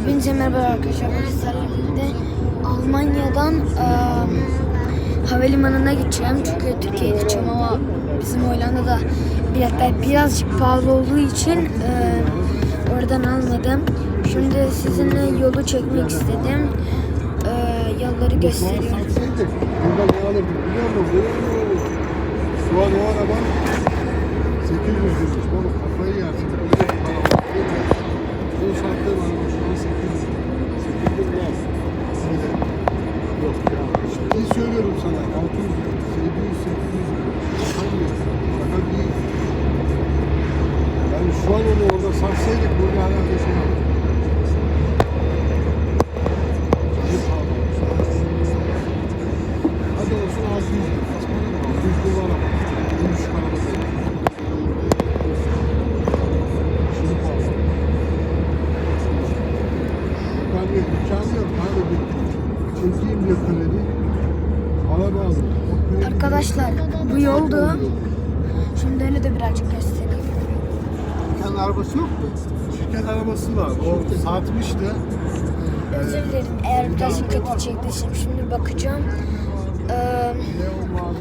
Hepinize merhaba arkadaşlar. Sizlerle birlikte Almanya'dan eee havalimanına gideceğim. Çünkü Türkiye'ye gideceğim ama bizim Hollanda'da biletler birazcık pahalı olduğu için eee, oradan almadım. Şimdi sizinle yolu çekmek istedim. Eee, yolları gösteriyorum. Şu an o araba 800 liraymış. Oğlum kafayı yersin. Son saatte var ama şu an 800 lira. 800 lira az. Öyle. Yok ya. Söylüyorum sana. 600 lira. 700 800 lira. Şaka değil. Yani şu an onu orada satsaydık burada şey pahalı olmuş. Hadi olsun 600 lira. Kaçmadı mı? 600 lira araba. En düşük araba değil. Şimdi pahalı. Yok. Hadi bir çekeyim bir kredi. Araba aldım. O kredi- Arkadaşlar bu yoldu. Şimdi öyle de birazcık göstereyim. Şirket arabası yok mu? Şirket arabası var. O satmıştı. Özür dilerim eğer biraz dikkat çektiysem şimdi bakacağım. Mavi?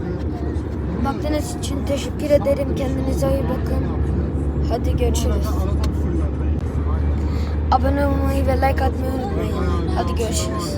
Baktığınız için teşekkür ederim. Kendinize iyi bakın. Hadi görüşürüz. Abone olmayı ve like atmayı unutmayın. Hadi görüşürüz.